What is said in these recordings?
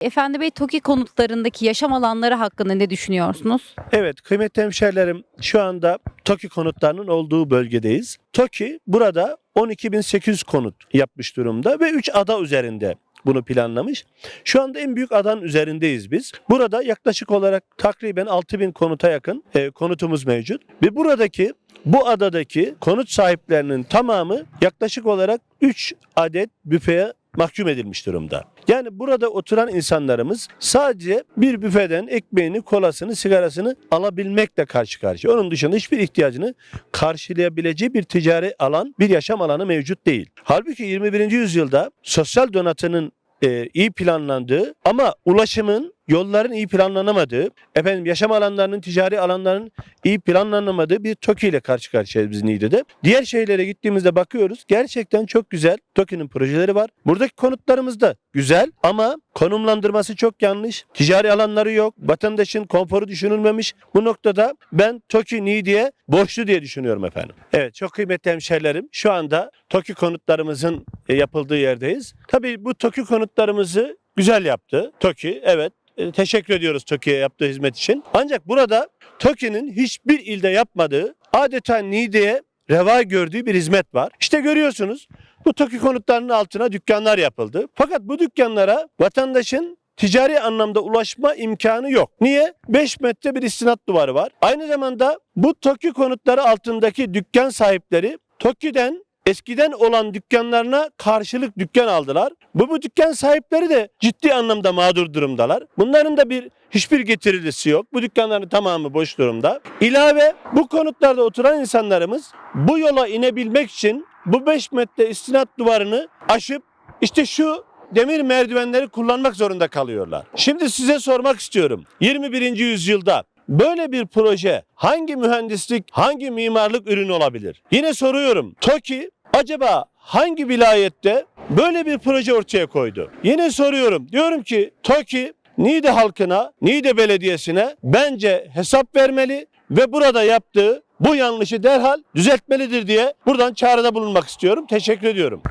Efendi Bey TOKİ konutlarındaki yaşam alanları hakkında ne düşünüyorsunuz? Evet kıymetli hemşehrilerim şu anda TOKİ konutlarının olduğu bölgedeyiz. TOKİ burada 12.800 konut yapmış durumda ve 3 ada üzerinde bunu planlamış. Şu anda en büyük adanın üzerindeyiz biz. Burada yaklaşık olarak takriben 6000 konuta yakın e, konutumuz mevcut. Ve buradaki bu adadaki konut sahiplerinin tamamı yaklaşık olarak 3 adet büfeye mahkum edilmiş durumda. Yani burada oturan insanlarımız sadece bir büfeden ekmeğini, kolasını, sigarasını alabilmekle karşı karşıya. Onun dışında hiçbir ihtiyacını karşılayabileceği bir ticari alan, bir yaşam alanı mevcut değil. Halbuki 21. yüzyılda sosyal donatının e, iyi planlandığı ama ulaşımın yolların iyi planlanamadığı, efendim yaşam alanlarının, ticari alanların iyi planlanamadığı bir TOKİ ile karşı karşıyayız biz Niğde'de. Diğer şehirlere gittiğimizde bakıyoruz. Gerçekten çok güzel TOKİ'nin projeleri var. Buradaki konutlarımız da güzel ama konumlandırması çok yanlış. Ticari alanları yok. Vatandaşın konforu düşünülmemiş. Bu noktada ben TOKİ Niğde'ye borçlu diye düşünüyorum efendim. Evet çok kıymetli hemşehrilerim. Şu anda TOKİ konutlarımızın e, yapıldığı yerdeyiz. Tabii bu TOKİ konutlarımızı güzel yaptı. TOKİ evet teşekkür ediyoruz TOKİ'ye yaptığı hizmet için. Ancak burada TOKİ'nin hiçbir ilde yapmadığı adeta Niğde'ye reva gördüğü bir hizmet var. İşte görüyorsunuz bu TOKİ konutlarının altına dükkanlar yapıldı. Fakat bu dükkanlara vatandaşın ticari anlamda ulaşma imkanı yok. Niye? 5 metre bir istinat duvarı var. Aynı zamanda bu TOKİ konutları altındaki dükkan sahipleri TOKİ'den eskiden olan dükkanlarına karşılık dükkan aldılar. Bu, bu dükkan sahipleri de ciddi anlamda mağdur durumdalar. Bunların da bir hiçbir getirisi yok. Bu dükkanların tamamı boş durumda. İlave bu konutlarda oturan insanlarımız bu yola inebilmek için bu 5 metre istinat duvarını aşıp işte şu demir merdivenleri kullanmak zorunda kalıyorlar. Şimdi size sormak istiyorum. 21. yüzyılda Böyle bir proje hangi mühendislik, hangi mimarlık ürünü olabilir? Yine soruyorum. TOKİ acaba hangi vilayette böyle bir proje ortaya koydu? Yine soruyorum. Diyorum ki TOKİ Niğde halkına, Niğde Belediyesi'ne bence hesap vermeli ve burada yaptığı bu yanlışı derhal düzeltmelidir diye buradan çağrıda bulunmak istiyorum. Teşekkür ediyorum.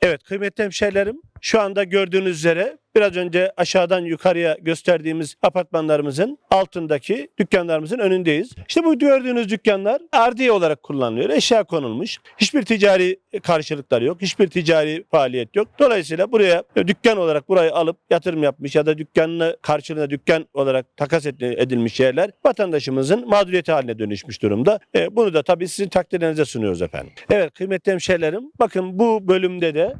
Evet kıymetli hemşehrilerim şu anda gördüğünüz üzere biraz önce aşağıdan yukarıya gösterdiğimiz apartmanlarımızın altındaki dükkanlarımızın önündeyiz. İşte bu gördüğünüz dükkanlar ardiye olarak kullanılıyor. Eşya konulmuş. Hiçbir ticari karşılıkları yok. Hiçbir ticari faaliyet yok. Dolayısıyla buraya dükkan olarak burayı alıp yatırım yapmış ya da dükkanını karşılığında dükkan olarak takas edilmiş yerler vatandaşımızın mağduriyeti haline dönüşmüş durumda. E, bunu da tabii sizin takdirlerinize sunuyoruz efendim. Evet kıymetli hemşehrilerim bakın bu bölümde de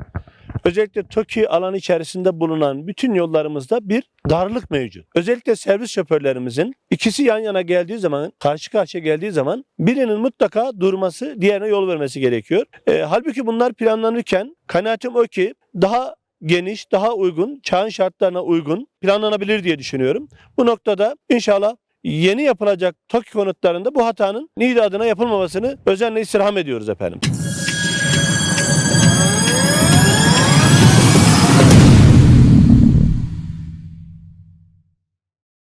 Özellikle TOKİ alanı içerisinde bulunan bütün yollarımızda bir darlık mevcut. Özellikle servis şoförlerimizin ikisi yan yana geldiği zaman, karşı karşıya geldiği zaman birinin mutlaka durması, diğerine yol vermesi gerekiyor. E, halbuki bunlar planlanırken kanaatim o ki daha geniş, daha uygun, çağın şartlarına uygun planlanabilir diye düşünüyorum. Bu noktada inşallah yeni yapılacak TOKİ konutlarında bu hatanın Niğde adına yapılmamasını özenle istirham ediyoruz efendim.